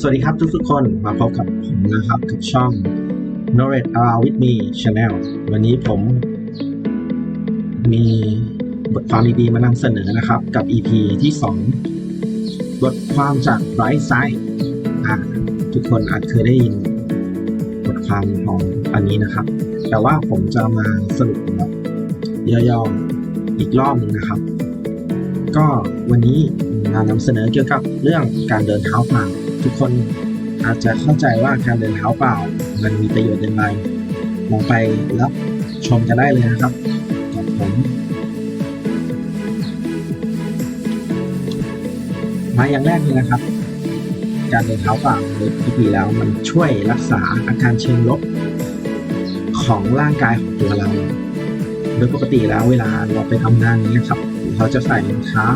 สวัสดีครับทุกๆคนมาพบกับผมนะครับกับช่อง Knowledge Around with Me Channel วันนี้ผม มีบทความดีๆมานำเสนอนะครับกับ EP ที่ 2 บทความจาก Bright Side ทุกคนอาจเคยได้ยินบทความของอันนี้นะครับ แต่ว่าผมจะมาสรุปแบบย่อๆอีกรอบหนึงนะครับ ก็วันนี้มานำเสนอเกี่ยวกับเรื่องการเดินเท้าเปล่า ทุกคนอาจจะเข้าใจว่าการเดินเท้าเปล่า มันมีประโยชน์อย่างไรลองไปรับชมกันได้เลยนะครับกับผมมาอย่างแรกเลยนะครับ การเดินเท้าเปล่าโดยปกติแล้วมันช่วยรักษาอาการเชิงลบของร่างกายของตัวเรา โดยปกติแล้วเวลาเราไปทำงานนี้ครับ เราจะใส่รองเท้า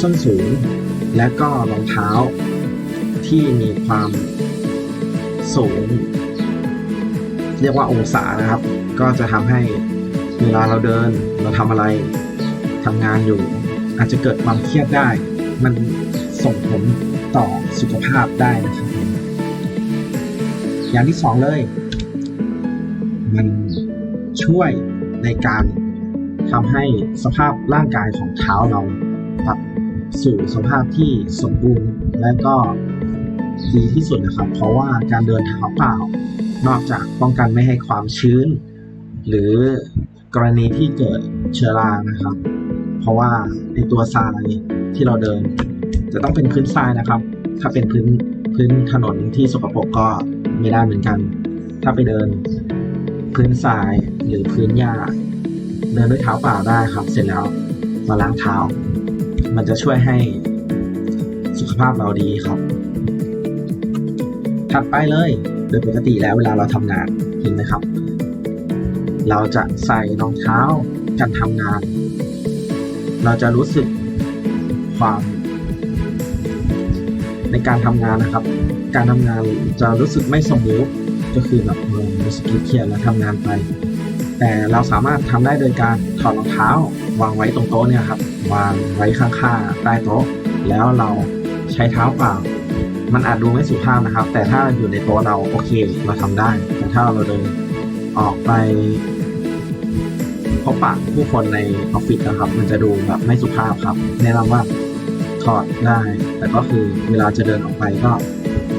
ส้นสูง และก็รองเท้า ที่มีความสูง เรียกว่าองศานะครับ ก็จะทำให้เวลาเราเดินเราทำอะไรทำงานอยู่ อาจจะเกิดความเครียดได้ มันส่งผลต่อสุขภาพได้นะครับ อย่างที่สองเลย มันช่วยในการทำให้สภาพร่างกายของเท้าเรากลับสู่สภาพที่สมบูรณ์และก็ ดีที่สุดนะครับ เพราะว่าการเดินเท้าเปล่า นอกจากป้องกันไม่ให้ความชื้น หรือกรณีที่เกิดเชื้อรานะครับ เพราะว่าในตัวทรายที่เราเดิน จะต้องเป็นพื้นทรายนะครับ ถ้าเป็นพื้นพื้นถนนที่สกปรกก็ไม่ได้เหมือนกัน ถ้าไปเดินพื้นทรายหรือพื้นหญ้าเดินด้วยเท้าเปล่าได้ครับ เสร็จแล้วมาล้างเท้า มันจะช่วยให้สุขภาพเราดีครับ ถัดไปเลย โดยปกติแล้วเวลาเราทำงานเห็นไหมครับ เราจะใส่รองเท้ากันทำงาน เราจะรู้สึกความ ในการทำงานนะครับ การทำงานจะรู้สึกไม่สมูทก็คือแบบเออรู้สึกเครียดแล้วทำงานไป แต่เราสามารถทำได้โดยการถอดรองเท้า วางไว้ตรงโต๊ะเนี่ยครับ วางไว้ข้างๆใต้โต๊ะ แล้วเราใช้เท้าเปล่า มันอาจดูไม่สุภาพนะครับ แต่ถ้าอยู่ในโต๊ะเราโอเคเราทำได้ แต่ถ้าเราเดินออกไปพบปะผู้คนในออฟฟิศนะครับ มันจะดูแบบไม่สุภาพครับ แนะนำว่าถอดได้ แต่ก็คือเวลาจะเดินออกไปก็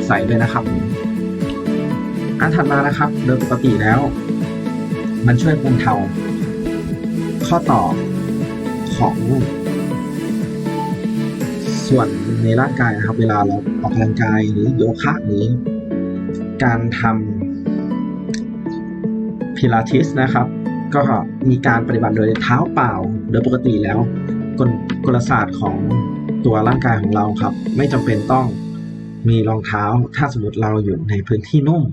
ใส่ด้วยนะครับอันถัดมานะครับ โดยปกติแล้ว มันช่วยบรรเทาข้อต่อของ ส่วนในร่างกายนะครับ เวลาเราออกกำลังกายหรือโยคะหรือการทำพิลาทิสนะครับ ก็มีการปฏิบัติโดยเท้าเปล่า โดยปกติแล้วกลกลศาสตร์ของตัวร่างกายของเราครับ ไม่จำเป็นต้องมีรองเท้า ถ้าสมมติเราอยู่ในพื้นที่นุ่ม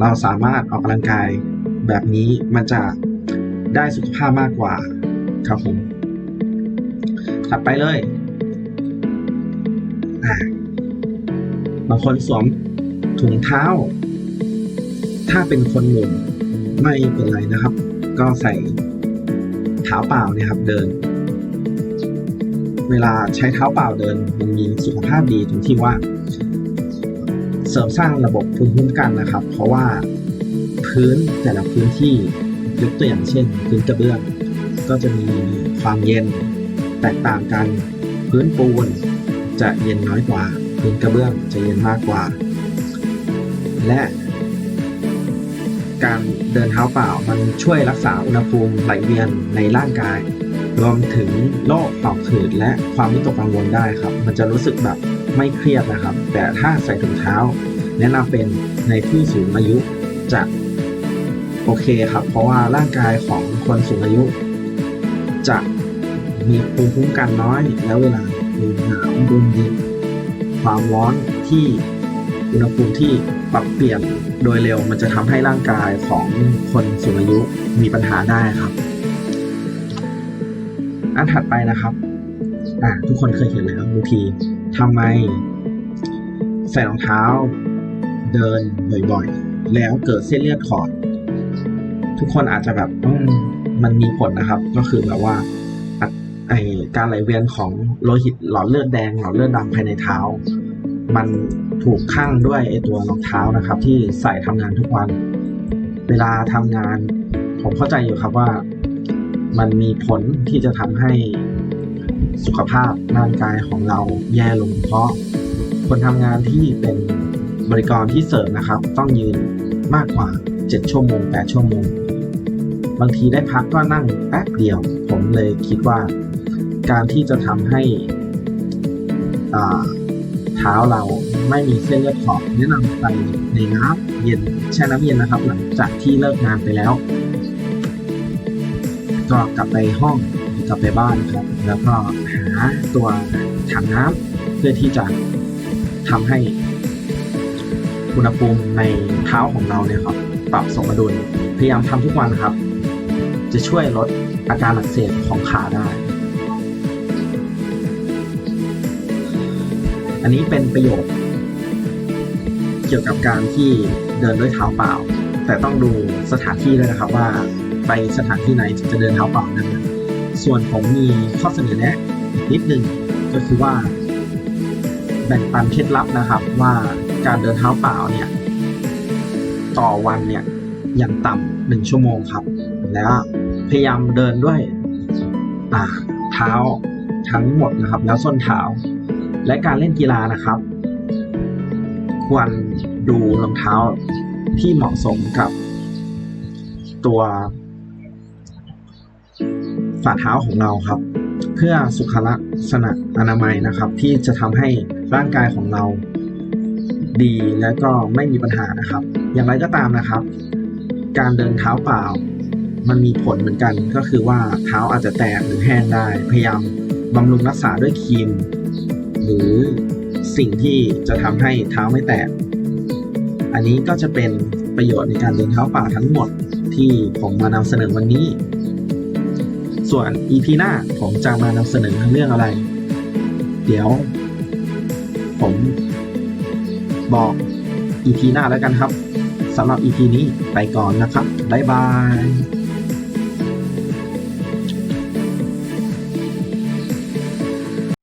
เราสามารถออกกำลังกายแบบนี้มันจะได้สุขภาพมากกว่าครับผมถัดไปเลย บางคนสวมถุงเท้า ถ้าเป็นคนหนุ่มไม่เป็นไรนะครับ ก็ใส่เท้าเปล่าเนี่ยครับ เดิน เวลาใช้เท้าเปล่าเดิน มันมีสุขภาพดีตรงที่ว่า เสริมสร้างระบบภูมิคุ้มกันนะครับ เพราะว่าพื้นแต่ละพื้นที่ยกตัวอย่างเช่น พื้นกระเบื้องก็จะมีความเย็นแตกต่างกัน พื้นปูน จะเย็นน้อยกว่าพื้นกระเบื้องจะเย็นมากกว่า และการเดินเท้าเปล่ามันช่วยรักษาอุณหภูมิไหลเวียนในร่างกาย รวมถึงโรคหอบหืดและความวิตกกังวลได้ครับ มันจะรู้สึกแบบไม่เครียดนะครับ แต่ถ้าใส่ถุงเท้า แนะนำเป็นในผู้สูงอายุจะโอเคครับ เพราะว่าร่างกายของคนสูงอายุ จะมีภูมิคุ้มกันน้อยแล้วเวลา หนาวโดนเย็นความร้อนที่อุณหภูมิที่ปรับเปลี่ยนโดยเร็วมันจะทำให้ร่างกายของคนสูงอายุมีปัญหาได้ครับ อันถัดไปนะครับอะทุกคนเคยเห็นแล้วบางทีทำไมใส่รองเท้า เดินบ่อยๆ แล้วเกิดเส้นเลือดขอด ทุกคนอาจจะแบบมมันมีผลนะครับ ก็คือแบบว่า ไอการไหลเวียนของโลหิตหลอดเลือดแดงหลอดเลือดดำภายในเท้า มันถูกข้างด้วยไอตัวรองเท้านะครับ ที่ใส่ทำงานทุกวัน เวลาทำงาน ผมเข้าใจอยู่ครับว่า มันมีผลที่จะทำให้สุขภาพร่างกายของเราแย่ลงเพราะคนทำงานที่เป็นบริกรที่เสริมนะครับ ต้องยืนมากกว่า 7 ชั่วโมง 8 ชั่วโมง บางทีได้พักก็นั่งแป๊บเดียว ผมเลยคิดว่าการที่จะทำให้เท้าเราไม่มีเส้นเลือดขอบแนะนำไปในน้ำเย็นแช่น้ำเย็นนะครับ หลังจากที่เลิกงานไปแล้ว ก็กลับไปห้องกลับไปบ้านครับ แล้วก็หาตัวถังน้ำเพื่อที่จะทำให้อุณหภูมิในเท้าของเราเนี่ยครับ ปรับสมดุลพยายามทำทุกวันครับ จะช่วยลดอาการอักเสบของขาได้ อันนี้เป็นประโยชน์ เกี่ยวกับการที่เดินด้วยเท้าเปล่า แต่ต้องดูสถานที่ด้วยนะครับว่าไปสถานที่ไหนจะเดินเท้าเปล่านั้นส่วนผมมีข้อเสนอแนะนิดนึงก็คือว่า แบ่งปันเคล็ดลับนะครับว่าการเดินเท้าเปล่าเนี่ยต่อวันเนี่ยอย่างต่ำหนึ่งชั่วโมงครับ แล้ว พยายามเดินด้วยอ่าเท้าทั้งหมดนะครับ แล้วส้นเท้า และการเล่นกีฬานะครับ ควรดูรองเท้าที่เหมาะสมกับ ตัวฝ่าเท้าของเราครับ เพื่อสุขลักษณะอนามัยนะครับ ที่จะทำให้ร่างกายของเราดีและก็ไม่มีปัญหานะครับ อย่างไรก็ตามนะครับ การเดินเท้าเปล่า มันมีผลเหมือนกันก็คือว่าเท้าอาจจะแตกหรือแห้งได้ พยายามบำรุงรักษาด้วยครีม หรือสิ่งที่จะทำให้เท้าไม่แตก อันนี้ก็จะเป็นประโยชน์ในการเดินเท้าป่าทั้งหมดที่ผมมานำเสนอวันนี้ ส่วน EP หน้าผมจะมานำเสนอเรื่องอะไร เดี๋ยว ผมบอก EP หน้าแล้วกันครับสำหรับ EP นี้ไปก่อนนะครับ บ๊ายบาย